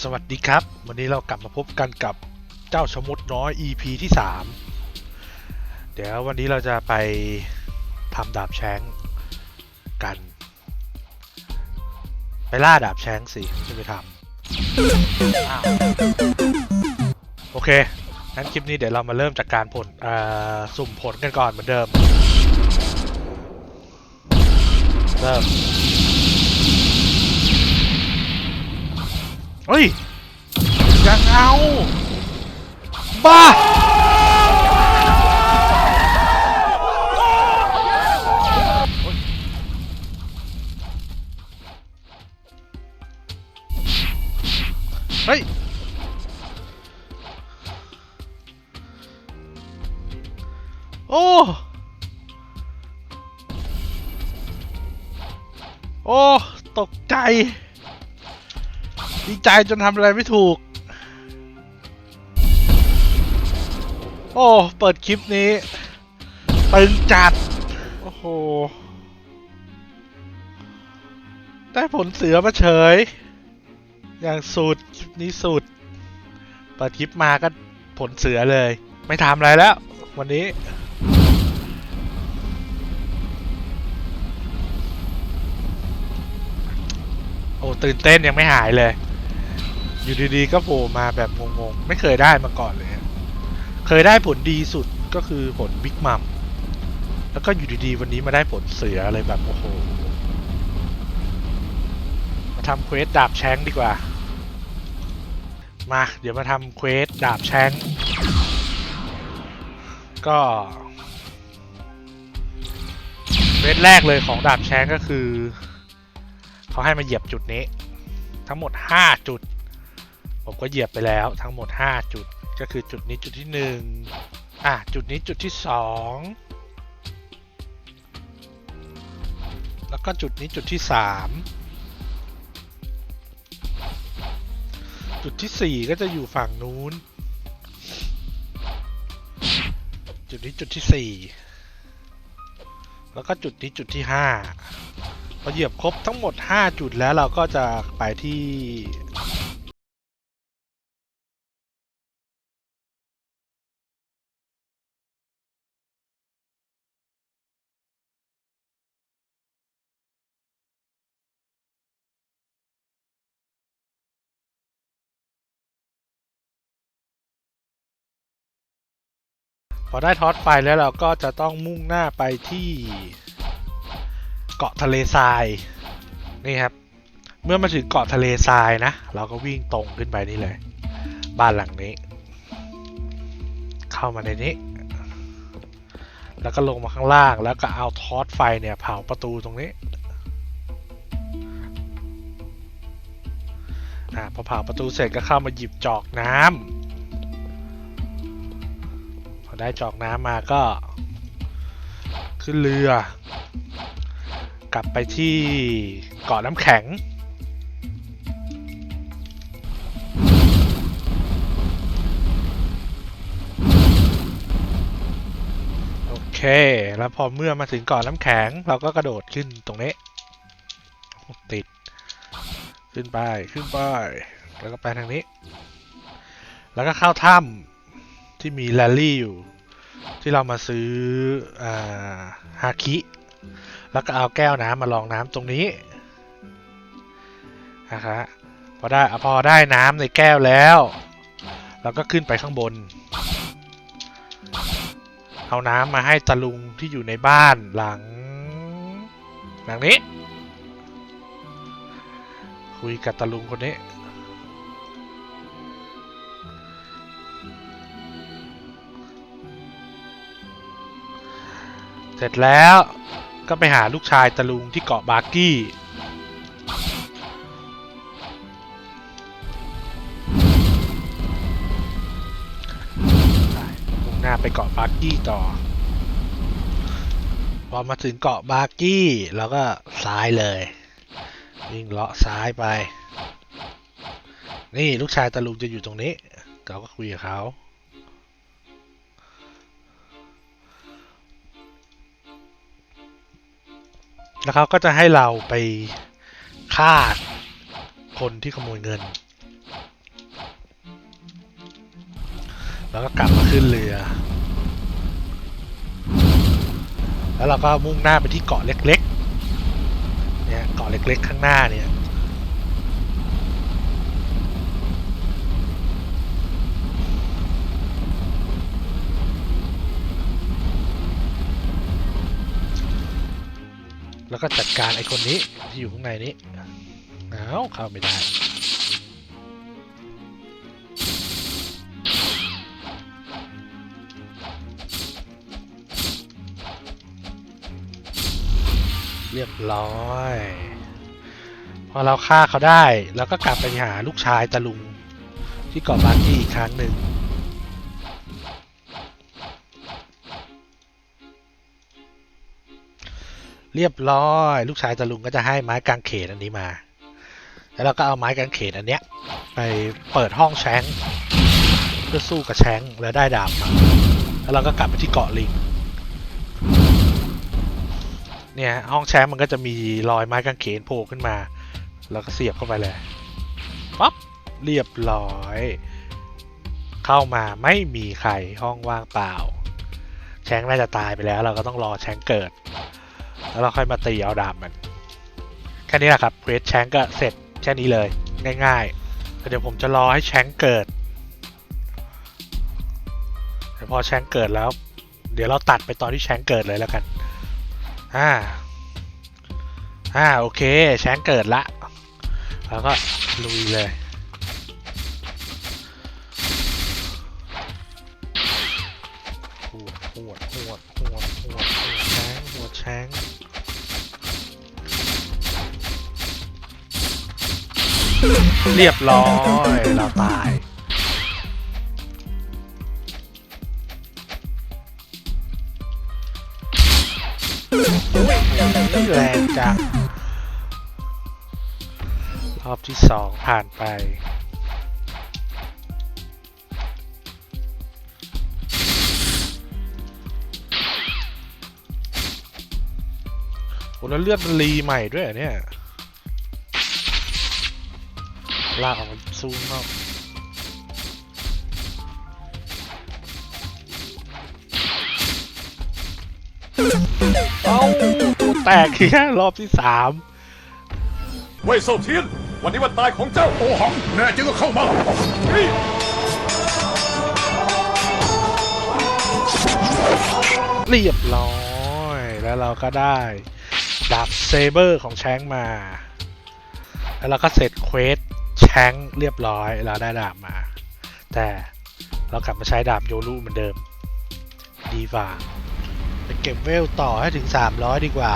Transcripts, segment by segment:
สวัสดีครับ วันนี้เรากลับมาพบกันกับเจ้าชมุดน้อย EP ที่ 3 เดี๋ยววันนี้เราจะไปทำดาบแช้งกัน ไปล่าดาบแช้งสิไม่ไปทำโอเคงั้นคลิปนี้เดี๋ยวเรามาเริ่มจากการผลอ่อสุ่มผลกันก่อนเหมือนเดิม เริ่ม ฮ้ย ยังเอา บ้า เฮ้ย โอ้ โอ้ ตกใจ ดีใจจนทำอะไรไม่ถูก โอ้ เปิดคลิปนี้ตึงจัด โอ้โห ได้ผลเสือมาเฉย อย่างสุดคลิปนี้สุด เปิดคลิปมาก็ผลเสือเลย ไม่ทำอะไรแล้ว วันนี้โอ้ตื่นเต้นยังไม่หายเลย อยู่ดีๆก็โผล่มาแบบงงๆ ไม่เคยได้มาก่อนเลย เคยได้ผลดีสุดก็คือผลบิ๊กมัม แล้วก็อยู่ดีๆ วันนี้มาได้ผลเสืออะไรแบบโอ้โห มาทำเควสดาบแช้งดีกว่า มา เดี๋ยวมาทำเควสดาบแช้ง ก็เควสแรกเลยของดาบแช้งก็คือ เขาให้มาเหยียบจุดนี้ ทั้งหมด 5 จุด ผมก็เหยียบไปแล้วทั้งหมด 5 จุดก็คือจุดนี้จุดที่1อะจุดนี้จุดที่ 2 แล้วก็จุดนี้จุดที่ 3 จุดทีสี่ 4 ก็จะอยู่ฝั่งนู้น จุดนี้จุดที่ 4 แล้วก็จุดนี้จุดที่ 5พอเหยียบครบทั้งหมด 5 จุดแล้วเราก็จะไปที่ พอได้ทอดไฟแล้วเราก็จะต้องมุ่งหน้าไปที่เกาะทะเลทรายนี่ครับ เมื่อมาถึงเกาะทะเลทรายนะ เราก็วิ่งตรงขึ้นไปนี่เลย บ้านหลังนี้ เข้ามาในนี้ แล้วก็ลงมาข้างล่างแล้วก็เอาทอดไฟเนี่ยเผาประตูตรงนี้อ่าพอเผาประตูเสร็จก็เข้ามาหยิบจอกน้ำ อได้จอกน้ำมาก็ ขึ้นเรือ กลับไปที่เกาะน้ำแข็ง โอเค แล้วพอเมื่อมาถึงเกาะน้ำแข็ง เราก็กระโดดขึ้นตรงนี้ ติด ขึ้นไป ขึ้นไป แล้วก็ไปทางนี้ แล้วก็เข้าถ้ำ ที่มีแรลลี่อยู่ ที่เรามาซื้ออฮาคิ แล้วก็เอาแก้วน้ำมาลองน้ำตรงนี้นะครับพอได้พอได้น้ำในแก้วแล้ว เราก็ขึ้นไปข้างบน เอาน้ำมาให้ตะลุงที่อยู่ในบ้านหลัง หลังนี้ คุยกับตะลุงคนนี้ สร็จแล้วก็ไปหาลูกชายตะลุงที่เกาะบาร์กี้ มุ่งหน้าไปเกาะบาร์กี้ต่อ พอมาถึงเกาะบาร์กี้เราก็ซ้ายเลย วิ่งเลาะซ้ายไป นี่ลูกชายตะลุงจะอยู่ตรงนี้ เราก็คุยกับเขา แล้วเขาก็จะให้เราไปฆ่าคนที่ขโมยเงิน แล้วก็กลับมาขึ้นเรือ แล้วเราก็มุ่งหน้าไปที่เกาะเล็กๆ เนี่ยเกาะเล็กๆ ข้างหน้าเนี่ย ก็จัดการไอ้คนนี้ที่อยู่ข้างในนี้เอาเข้าไม่ได้เรียบร้อย พอเราฆ่าเขาได้เราก็กลับไปหาลูกชายตะลุงที่เกาะบาร์กี้อีกครั้งหนึ่ง เรียบร้อย ลูกชายตะลุงก็จะให้ไม้กางเขนอันนี้มา แล้วเราก็เอาไม้กางเขนอันเนี้ย ไปเปิดห้องแชงเพื่อสู้กับแชงแล้วได้ดาบมาแล้วเราก็กลับไปที่เกาะลิงเนี่ยห้องแชมป์มันก็จะมีรอยไม้กางเขนโผล่ขึ้นมา แล้วก็เสียบเข้าไปเลยปั๊บเรียบร้อย เข้ามาไม่มีใครห้องว่างเปล่า แชงน่าจะตายไปแล้ว เราก็ต้องรอแชงเกิด แล้วเราค่อยมาตีเอาดาบมันแค่นี้แหละครับเควสแชงก็เสร็จแค่นี้เลย ง่ายๆเดี๋ยวผมจะรอให้แชงเกิดเดี๋ยวพอแชงเกิดแล้ว เดี๋ยวเราตัดไปตอนที่แชงเกิดเลยแล้วกันอ่าอ่าโอเคแชงเกิดละแล้วก็ลุยเลย เรียบร้อย เราตาย แรงจังรอบที่สองผ่านไปโอ้แล้วเลือดมันรีใหม่ด้วยเหรอเนี่ย ลากออกมาสู้ข้างนอกเอ้าตัวแตกแค่รอบที่สามเว่ยเซาเทียน วันนี้วันตายของเจ้าโอหัง แน่จริงก็เข้ามานี่เรียบร้อย แล้วเราก็ได้ดาบเซเบอร์ของแชงค์มา แล้วเราก็เสร็จเควส แชงเรียบร้อยเราได้ดาบมา แต่เรากลับมาใช้ดาบโยรุเหมือนเดิม ดีกว่าไปเก็บเวลต่อให้ถึง 300 ดีกว่า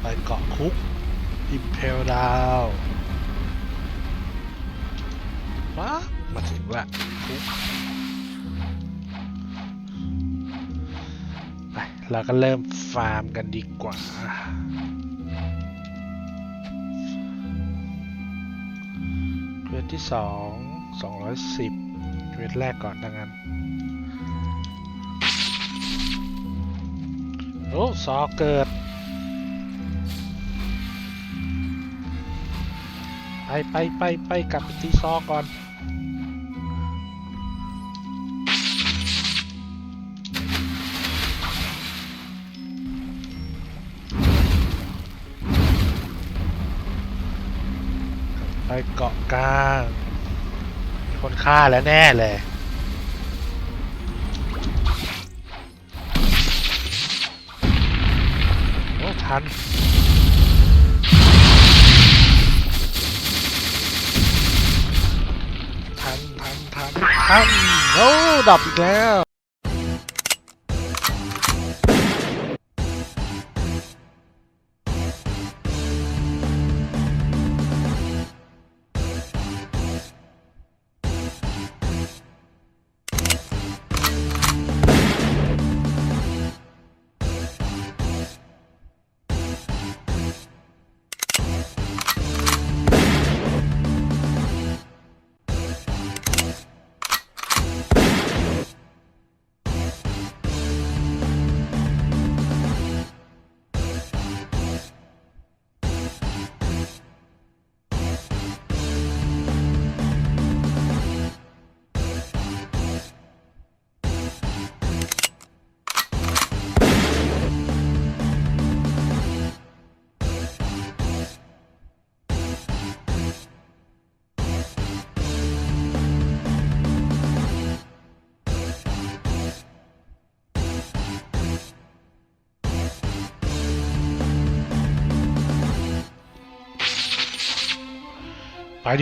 ไปเกาะคุกอิมเพลดาวว้ามาถึงละคุกไปเราก็เริ่มฟาร์มกันดีกว่า วทที่สองสองร้อยสิบเวทแรกก่อนดังนั้น โอ้ซอเกิด ไปไปไปไปกลับไปที่ซอก่อน ไปเกาะกลางมีคนฆ่าแล้วแน่เลยโอ้ทันทันทันทันทันโอ้ดับอีกแล้ว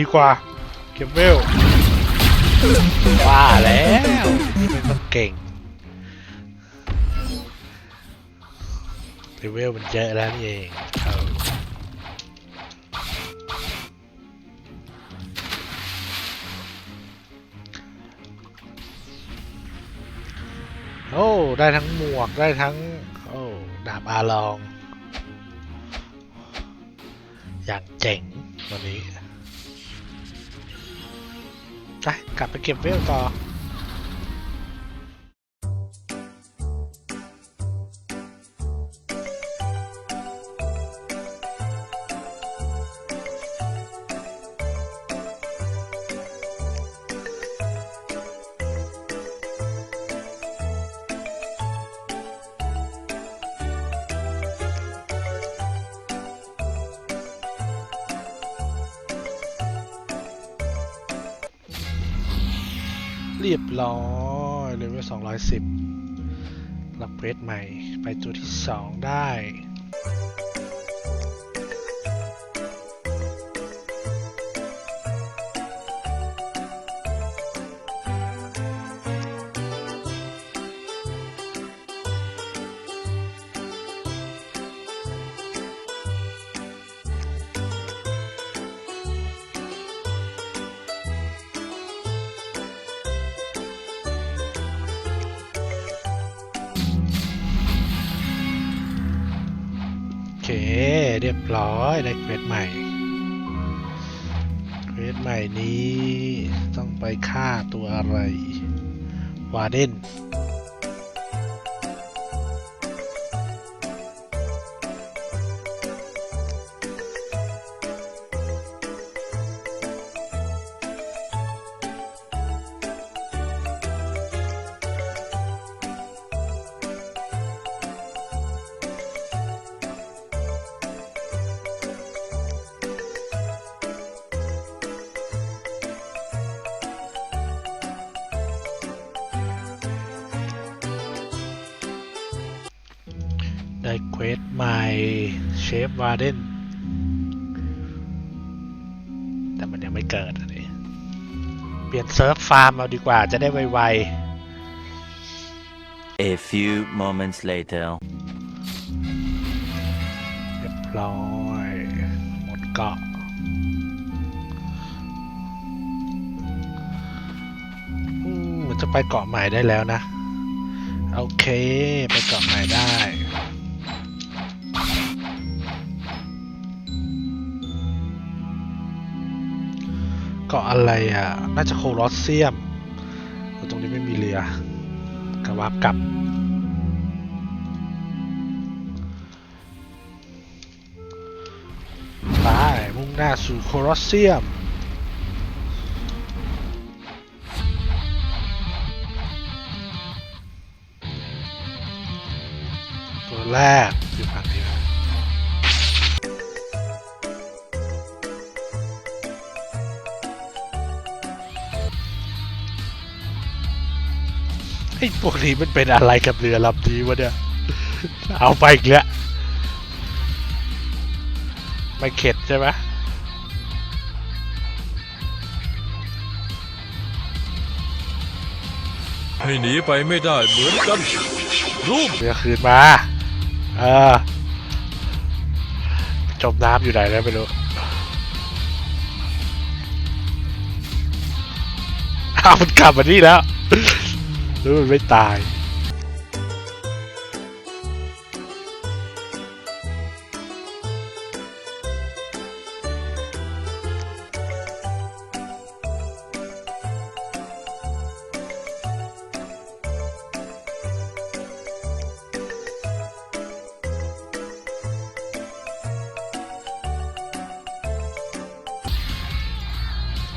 ดีกว่า เก็บเวลว่าแล้วนี่มันต้องเก่งเลเวลมันเยอะแล้วนี่เองเอาโอ้ ได้ทั้งหมวก ได้ทั้ง โอ้ ดาบอาลอง อย่างเจ๋งวันนี้ไป กลับไปเก็บเวลต่อ เรียบร้อยเลเวล210รับเควสใหม่ไปตัวที่ 2 ได้ เรียบร้อยได้เควสใหม่เควสใหม่นี้ต้องไปฆ่าตัวอะไรวาเดน ควสใหม่เชฟวาเดนแต่มันยังไม่เกิดอันนี้เปลี่ยนเซิร์ฟฟาร์มเอาดีกว่าจะได้ไว A few moments later. ๆเรียบร้อยหมดเกาะอืมเหมือนจะไปเกาะใหม่ได้แล้วนะ โอเค ไปเกาะใหม่ได้ เกาะอะไรอะ น่าจะโคลอสเซียมแต่ตรงนี้ไม่มีเรือกระวับกลับไปมุ่งหน้าสู่โคลอสเซียมตัวแรก ไอ้พวกนี้มันเป็นอะไรกับเรือลำนี้วะเนี่ย เอาไปอีกแล้วไม่เข็ดใช่ไหมให้หนีไปไม่ได้เหมือนกันรูปเรือคืนมา เออ จมน้ำอยู่ไหนแล้วไม่รู้ อ้าวมันกลับมานี่แล้ว หรือมันไม่ตาย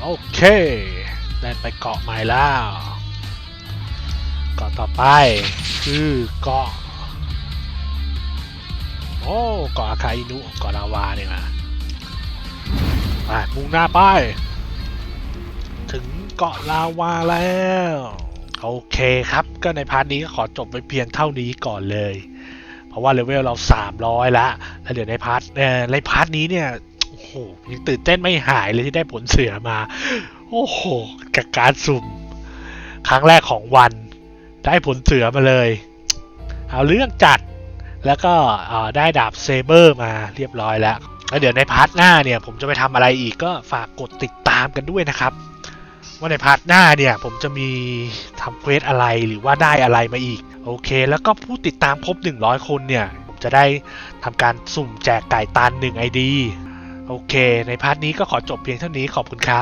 โอเค ได้ไปเกาะใหม่แล้ว เกาะต่อไปคือเกาะโอ้เกาะอาคาอินุเกาะลาวาเนี่ยมาไปมุ่งหน้าไป ถึงเกาะลาวาแล้ว โอเคครับก็ในพาร์ทนี้ก็ขอจบไปเพียงเท่านี้ก่อนเลย เพราะว่าเลเวลเรา 300 ละแล้วเดี๋ยวในพาร์ทเอ่อในพาร์ทนี้เนี่ยโอ้โหยังตื่นเต้นไม่หายเลยที่ได้ผลเสือมา โอ้โหกับการสุ่ม ครั้งแรกของวัน ได้ผลเสือมาเลย เอาเรื่องจัดแล้วก็ได้ดาบเซเบอร์มาเรียบร้อยแล้วแล้วเดี๋ยวในพาร์ทหน้าเนี่ย ผมจะไปทำอะไรอีกก็ฝากกดติดตามกันด้วยนะครับ ว่าในพาร์ทหน้าเนี่ย ผมจะมีทำเควสอะไรหรือว่าได้อะไรมาอีก โอเค แล้วก็ผู้ติดตามครบ 100 คนเนี่ย ผมจะได้ทำการสุ่มแจกไก่ตัน1 ID โอเค ในพาร์ทนี้ก็ขอจบเพียงเท่านี้ขอบคุณครับ